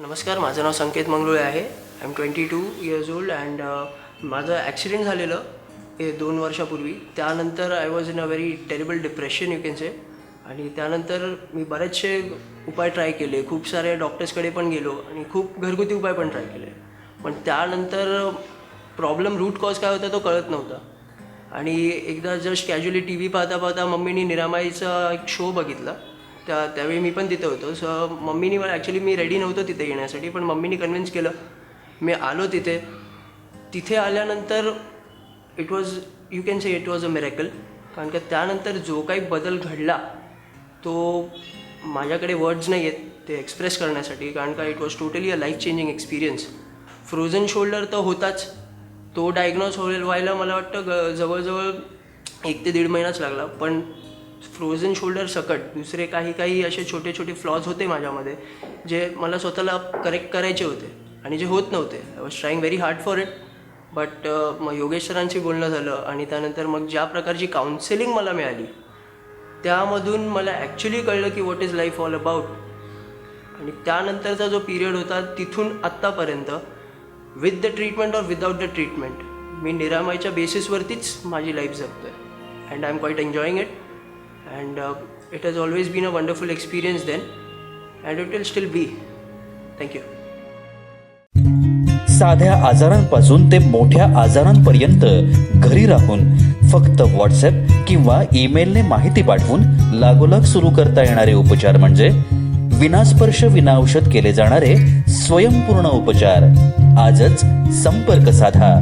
नमस्कार माझं नाव संकेत मंगळुळे आहे. I am twenty two years old and माझं ॲक्सिडेंट झालेलं हे दोन वर्षापूर्वी. त्यानंतर I was in a very terrible depression you can say आणि त्यानंतर मी बरेचसे उपाय ट्राय केले. खूप सारे डॉक्टर्सकडे पण गेलो आणि खूप घरगुती उपाय पण ट्राय केले. पण त्यानंतर प्रॉब्लेम रूट कॉज काय होता तो कळत नव्हता. आणि एकदा जस्ट कॅज्युअली टी व्ही पाहता पाहता मम्मीनी निरामाईचा एक शो बघितला. त्या त्यावेळी मी पण तिथे होतो. सो मम्मीनी मला ॲक्च्युली मी रेडी नव्हतो तिथे येण्यासाठी पण मम्मीनी कन्व्हिन्स केलं. मी आलो तिथे. तिथे आल्यानंतर it was you can say it was a miracle कारण का त्यानंतर जो काही बदल घडला तो माझ्याकडे वर्ड्स नाही आहेत ते एक्सप्रेस करण्यासाठी. कारण का it was totally a life changing experience frozen shoulder तर होताच. तो डायग्नोज होईल व्हायला मला वाटतं ग जवळजवळ एक ते दीड महिनाच लागला. पण फ्रोझन शोल्डर सकट दुसरे काही काही असे छोटे छोटे फ्लॉज होते माझ्यामध्ये जे मला स्वतःला करेक्ट करायचे होते आणि जे होत नव्हते. I was trying very hard for it but मग योगेश सरांशी बोलणं झालं आणि त्यानंतर मग ज्या प्रकारची काउन्सिलिंग मला मिळाली त्यामधून मला ॲक्च्युली कळलं की what is life all about आणि त्यानंतरचा जो पिरियड होता तिथून आत्तापर्यंत with the treatment or without the treatment मी निरामयच्या बेसिसवरतीच माझी लाईफ जगतो आहे and I am quite enjoying it and it has always been a wonderful experience then and it will still be thank you साध्या आजारांपासून ते मोठ्या आजारांपर्यंत घरी राहून फक्त व्हॉट्सअप किंवा ईमेलने माहिती पाठवून लागोलाग सुरू करता येणारे उपचार म्हणजे विनास्पर्श विनाऔषध केले जाणारे स्वयंपूर्ण उपचार. आजच संपर्क साधा.